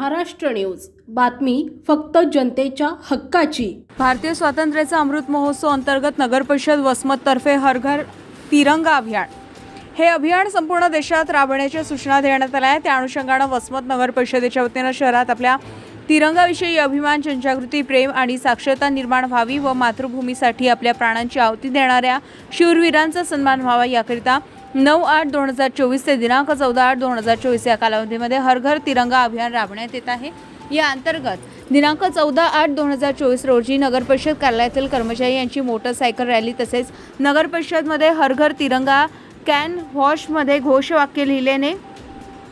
Maharashtra news. बातमी फक्त जनतेच्या हक्काची. भारतीय स्वातंत्र्याचा अमृत महोत्सव अंतर्गत नगर परिषद वसमततर्फे हर घर तिरंगा अभियान. हे अभियान संपूर्ण देशात राबवण्याच्या सूचना देण्यात आल्या आहेत. त्या अनुषंगानं वसमत नगर परिषदेच्या वतीनं शहरात आपल्या तिरंगाविषयी अभिमान जनजागृती प्रेम आणि साक्षरता निर्माण व्हावी व मातृभूमीसाठी आपल्या प्राणांची आहुती देणाऱ्या शूरवीरांचा सन्मान व्हावा याकरिता नऊ आठ दोन हजार चोवीस ते दिनांक चौदा आठ दोन हजार चोवीस या कालावधीमध्ये हर घर तिरंगा अभियान राबवण्यात येत आहे. या अंतर्गत दिनांक चौदा आठ दोन हजार चोवीस रोजी नगर परिषद कार्यालयातील कर्मचारी यांची मोटरसायकल रॅली तसेच नगर परिषदमध्ये हर घर तिरंगा कॅन वॉशमध्ये घोषवाक्य लिहिल्याने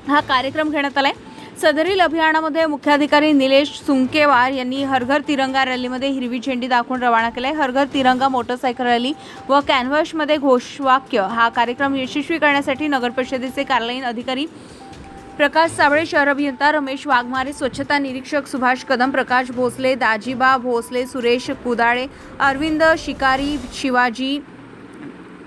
हा कार्यक्रम घेण्यात आला आहे सदरील अभियानामध्ये मुख्याधिकारी निलेश सुंकेवार यांनी हरघर तिरंगा रॅलीमध्ये हिरवी झेंडी दाखवून रवाना केलाय. हरघर तिरंगा मोटरसायकल रॅली व कॅनव्हसमध्ये घोषवाक्य. हा कार्यक्रम यशस्वी करण्यासाठी नगर परिषदेचे कार्यालयीन अधिकारी प्रकाश साबळे शहर अभियंता रमेश वाघमारे स्वच्छता निरीक्षक सुभाष कदम प्रकाश भोसले दाजीबा भोसले सुरेश कुदाळे अरविंद शिकारी शिवाजी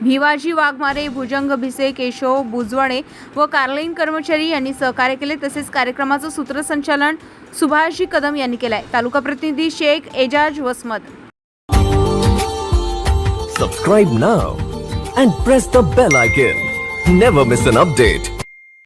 भिवाजी वाघमारे भुजंग भिसे केशव बुजवणे व कार्लाईन कर्मचारी यांनी सहकार्य केले. तसेच कार्यक्रमाचं सूत्रसंचालन सुभाषजी कदम यांनी केलं आहे तालुका प्रतिनिधी Shaikh Ejaz Vasmat. Subscribe now and press the bell icon never miss an update